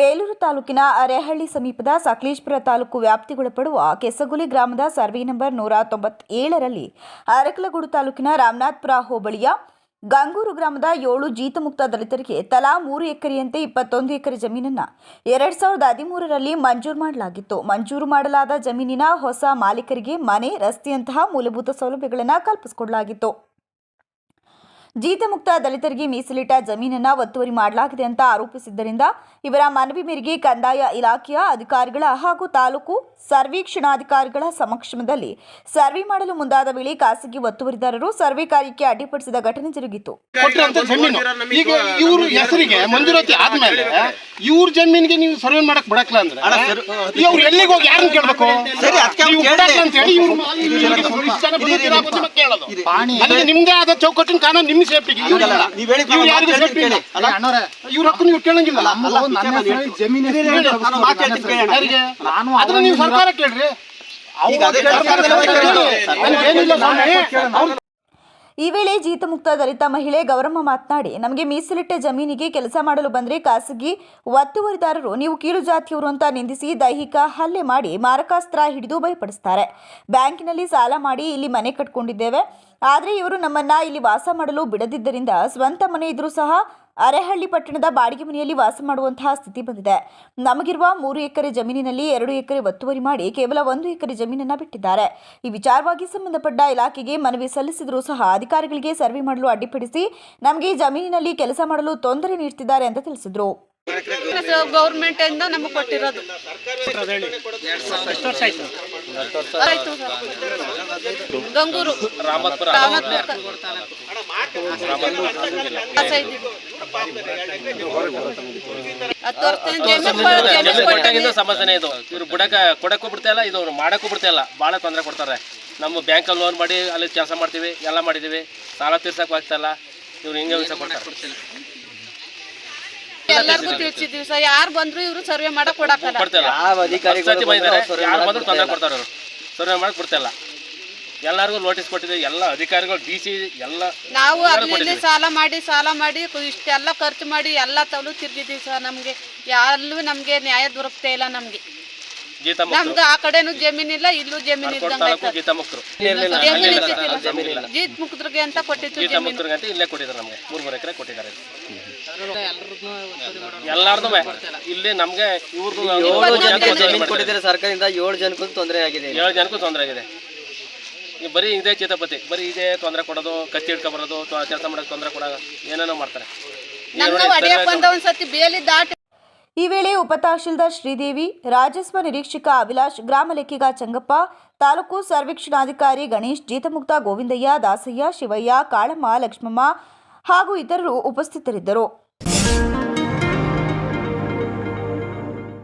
ಬೇಲೂರು ತಾಲೂಕಿನ ಅರೆಹಳ್ಳಿ ಸಮೀಪದ ಸಕಲೇಶ್ಪುರ ತಾಲೂಕು ವ್ಯಾಪ್ತಿಗೊಳಪಡುವ ಕೆಸಗುಲಿ ಗ್ರಾಮದ ಸರ್ವೆ ನಂಬರ್ ನೂರ ತೊಂಬತ್ತೇಳರಲ್ಲಿ ಅರಕಲಗೂಡು ತಾಲೂಕಿನ ರಾಮನಾಥ್ಪುರ ಹೋಬಳಿಯ ಗಂಗೂರು ಗ್ರಾಮದ ಏಳು ಜೀತಮುಕ್ತ ದಲಿತರಿಗೆ ತಲಾ ಮೂರು ಎಕರೆಯಂತೆ ಇಪ್ಪತ್ತೊಂದು ಎಕರೆ ಜಮೀನನ್ನು ಎರಡ್ ಸಾವಿರದ ಹದಿಮೂರರಲ್ಲಿ ಮಂಜೂರು ಮಾಡಲಾಗಿತ್ತು. ಮಂಜೂರು ಮಾಡಲಾದ ಜಮೀನಿನ ಹೊಸ ಮಾಲೀಕರಿಗೆ ಮನೆ, ರಸ್ತೆಯಂತಹ ಮೂಲಭೂತ ಸೌಲಭ್ಯಗಳನ್ನು ಕಲ್ಪಿಸಿಕೊಡಲಾಗಿತ್ತು. ಜೀತಮುಕ್ತ ದಲಿತರಿಗೆ ಮೀಸಲಿಟ್ಟ ಜಮೀನನ್ನ ಒತ್ತುವರಿ ಮಾಡಲಾಗಿದೆ ಅಂತ ಆರೋಪಿಸಿದ್ದರಿಂದ ಇವರ ಮನವಿ ಮೇರೆಗೆ ಕಂದಾಯ ಇಲಾಖೆಯ ಅಧಿಕಾರಿಗಳ ಹಾಗೂ ತಾಲೂಕು ಸರ್ವೇಕ್ಷಣಾಧಿಕಾರಿಗಳ ಸಮಕ್ಷಮದಲ್ಲಿ ಸರ್ವೆ ಮಾಡಲು ಮುಂದಾದ ವೇಳೆ ಖಾಸಗಿ ಒತ್ತುವರಿದಾರರು ಸರ್ವೆ ಕಾರ್ಯಕ್ಕೆ ಅಡ್ಡಿಪಡಿಸಿದ ಘಟನೆ ಜರುಗಿತು. ಈಗ ಇವ್ರ ಹೆಸರಿಗೆ ಮಂಜೂರಾತಿ ಆದ್ಮೇಲೆ ಇವ್ರ ಜಮೀನಿಗೆ ನೀವು ಸರ್ವೆ ಮಾಡಕ್ ಬಿಡಕ್ಲ ಅಂದ್ರೆ? ಇವ್ರು ಎಲ್ಲಿಗೆ ಹೋಗಿ ಯಾರನ್ನ ಕೇಳ್ಬೇಕು? ಅಂತ ಹೇಳಿ ಇವ್ರು ನಿಮ್ದೇ ಆದ ಚೌಕಟ್ಟಿನ ಕಾನೂನು ನಿಮ್ಮ ಸೇಫ್ಟಿಗೆ ಹಂಗಲ್ಲ, ನೀವ್ ಹೇಳಿದ್ ಇವ್ರು ಯಾರಿಗೂ ಸೇಫ್ಟಿ ಇಲ್ಲ. ಹಕ್ಕು ನೀವು ಕೇಳಂಗಿಲ್ಲ ಜಮೀನು ನಾನು ಅದನ್ನ ನೀವು ಸರ್ಕಾರ ಕೇಳ್ರಿ. ಸ್ವಾಮಿ. ಅವ್ರು ಈ ವೇಳೆ ಜೀತಮುಕ್ತ ದಲಿತ ಮಹಿಳೆ ಗೌರಮ್ಮ ಮಾತನಾಡಿ, ನಮಗೆ ಮೀಸಲಿಟ್ಟ ಜಮೀನಿಗೆ ಕೆಲಸ ಮಾಡಲು ಬಂದರೆ ಖಾಸಗಿ ಒತ್ತುವರಿದಾರರು ನೀವು ಕೀಳು ಜಾತಿಯವರು ಅಂತ ನಿಂದಿಸಿ ದೈಹಿಕ ಹಲ್ಲೆ ಮಾಡಿ ಮಾರಕಾಸ್ತ್ರ ಹಿಡಿದು ಭಯಪಡಿಸ್ತಾರೆ. ಬ್ಯಾಂಕಿನಲ್ಲಿ ಸಾಲ ಮಾಡಿ ಇಲ್ಲಿ ಮನೆ ಕಟ್ಕೊಂಡಿದ್ದೇವೆ. ಆದರೆ ಇವರು ನಮ್ಮನ್ನ ಇಲ್ಲಿ ವಾಸ ಮಾಡಲು ಬಿಡದಿದ್ದರಿಂದ ಸ್ವಂತ ಮನೆ ಇದ್ರೂ ಸಹ ಅರೆಹಳ್ಳಿ ಪಟ್ಟಣದ ಬಾಡಿಗೆ ಮನೆಯಲ್ಲಿ ವಾಸ ಮಾಡುವಂತಹ ಸ್ಥಿತಿ ಬಂದಿದೆ. ನಮಗಿರುವ ಮೂರು ಎಕರೆ ಜಮೀನಿನಲ್ಲಿ ಎರಡು ಎಕರೆ ಒತ್ತುವರಿ ಮಾಡಿ ಕೇವಲ ಒಂದು ಎಕರೆ ಜಮೀನನ್ನ ಬಿಟ್ಟಿದ್ದಾರೆ. ಈ ವಿಚಾರವಾಗಿ ಸಂಬಂಧಪಟ್ಟ ಇಲಾಖೆಗೆ ಮನವಿ ಸಲ್ಲಿಸಿದರೂ ಸಹ ಅಧಿಕಾರಿಗಳಿಗೆ ಸರ್ವೆ ಮಾಡಲು ಅಡ್ಡಿಪಡಿಸಿ ನಮಗೆ ಜಮೀನಿನಲ್ಲಿ ಕೆಲಸ ಮಾಡಲು ತೊಂದರೆ ನೀಡ್ತಿದ್ದಾರೆ ಅಂತ ತಿಳಿಸಿದ್ರು. ಗೌರ್ಮೆಂಟ್ ಇಂದ ನಮಗೆ ಕೊಟ್ಟಿರೋದು. ಆಯ್ತು. ಗಂಗೂರು ಸಮಸ್ಯೆನೇ ಇದು ಇವ್ರು ಬುಡಕ ಕೊಡಕ್ಕೂ ಬಿಡ್ತಾ ಇಲ್ಲ ಇದು ಅವ್ರು ಮಾಡಕ್ಕೂ ಬಿಡ್ತಾ ಇಲ್ಲ. ಭಾಳ ತೊಂದರೆ ಕೊಡ್ತಾರೆ. ನಮ್ಮ ಬ್ಯಾಂಕಲ್ಲಿ ಲೋನ್ ಮಾಡಿ ಅಲ್ಲಿ ಕೆಲಸ ಮಾಡ್ತೀವಿ ಎಲ್ಲ ಮಾಡಿದ್ದೀವಿ. ಸಾಲ ತೀರ್ಸಕ್ಕೆ ಆಗ್ತಾ ಇಲ್ಲ. ಇವ್ರು ಹಿಂಗೆ ಕೊಡ್ತಾರೆ. ಎಲ್ಲರಿಗೂ ತಿಳಿಸಿದ್ದೀವಿ ಸರ್ ಯಾರು ಬಂದ್ರು ಇವರು ಸರ್ವೆ ಮಾಡಕ್ ಕೊಡಕ್ಕಲ್ಲ. ಯಾವ ಅಧಿಕಾರಿಗಳು ಬಂದ್ರು ಸರ್ವೆ ಯಾರು ಮಾಡಕ್ ಬಂದ್ರು ತೊಂದರೆ ಕೊಡ್ತಾರೆ ಅವರು. ಸರ್ವೆ ಮಾಡಕ್ಕೆ ಬಿಡ್ತಾ ಎಲ್ಲರಿಗೂ ನೋಟಿಸ್ ಕೊಟ್ಟಿದ್ದೀವಿ ಎಲ್ಲ ಅಧಿಕಾರಿಗಳು ಡಿ ಸಿ ಎಲ್ಲ ನಾವು ಅಲ್ಲಿ. ಸಾಲ ಮಾಡಿ ಸಾಲ ಮಾಡಿ ಇಷ್ಟೆಲ್ಲ ಖರ್ಚು ಮಾಡಿ ಎಲ್ಲ ತಲು ತಿರ್ಗಿದ್ದೀವಿ ಸರ್ ನಮಗೆ. ಯಾರಲ್ಲೂ ನಮಗೆ ನ್ಯಾಯ ದೊರಕ್ತಾ ಇಲ್ಲ ನಮಗೆ. ಗೀತಾ ಮುಕ್ತರು ಆ ಕಡೆನೂ ಜಮೀನಿಲ್ಲ ಇಲ್ಲೂ ಜಮೀನ್ ಇಲ್ಲ ಇಲ್ಲೂ ತಾಲೂಕು ಗೀತಾ ಮುಕ್ತರು ಜಮೀನ್ ಇದ್ದಿದ್ದಿಲ್ಲ. ಜೀತ್ ಅಂತ ಕೊಟ್ಟಿತ್ತು ಗೀತಾ ಜಮೀನು. ಮುಕ್ತರಿಗೆ ಅಂತ ಇಲ್ಲೇ ಕೊಟ್ಟಿದ್ದಾರೆ ನಮಗೆ. ಮೂರು ಮೂರು ಎಕರೆ ಕೊಟ್ಟಿದ್ದಾರೆ. ಎಲ್ಲಾರ್ದು ಇಲ್ಲಿ ನಮ್ಗೆ ಇವ್ರದ್ದು ಏಳು ಜನಕ್ಕೆ ಇಪ್ಪತ್ತೊಂದು ಜಮೀನು ಕೊಟ್ಟಿದ್ದಾರೆ. ಸರ್ಕಾರದಿಂದ ಏಳು ಜನಕ್ಕೂ ತೊಂದರೆ ಆಗಿದೆ ಏಳು ಜನಕ್ಕೂ ತೊಂದರೆ ಆಗಿದೆ. ಈ ಬರೀ ಇದೇ ಚೇತಪತಿ ಬರೀ ಇದೇ ತೊಂದರೆ ಕೊಡೋದು ಕತ್ತಿ ಹಿಡ್ಕೊ ಬರೋದು ಕೆಲಸ ಮಾಡೋದು ತೊಂದರೆ ಕೊಡೋದು ಏನೇನೋ ಮಾಡ್ತಾರೆ. ಈ ವೇಳೆ ಉಪತಹಶೀಲ್ದಾರ್ ಶ್ರೀದೇವಿ ರಾಜಸ್ವ ನಿರೀಕ್ಷಕ ಅಭಿಲಾಷ್, ಗ್ರಾಮ ಚಂಗಪ್ಪ, ತಾಲೂಕು ಸರ್ವೇಕ್ಷಣಾಧಿಕಾರಿ ಗಣೇಶ್, ಜೀತಮುಕ್ತ ಗೋವಿಂದಯ್ಯ, ದಾಸಯ್ಯ, ಶಿವಯ್ಯ, ಕಾಳಮ್ಮ, ಲಕ್ಷ್ಮಮ್ಮ ಹಾಗೂ ಇತರರು ಉಪಸ್ಥಿತರಿದ್ದರು.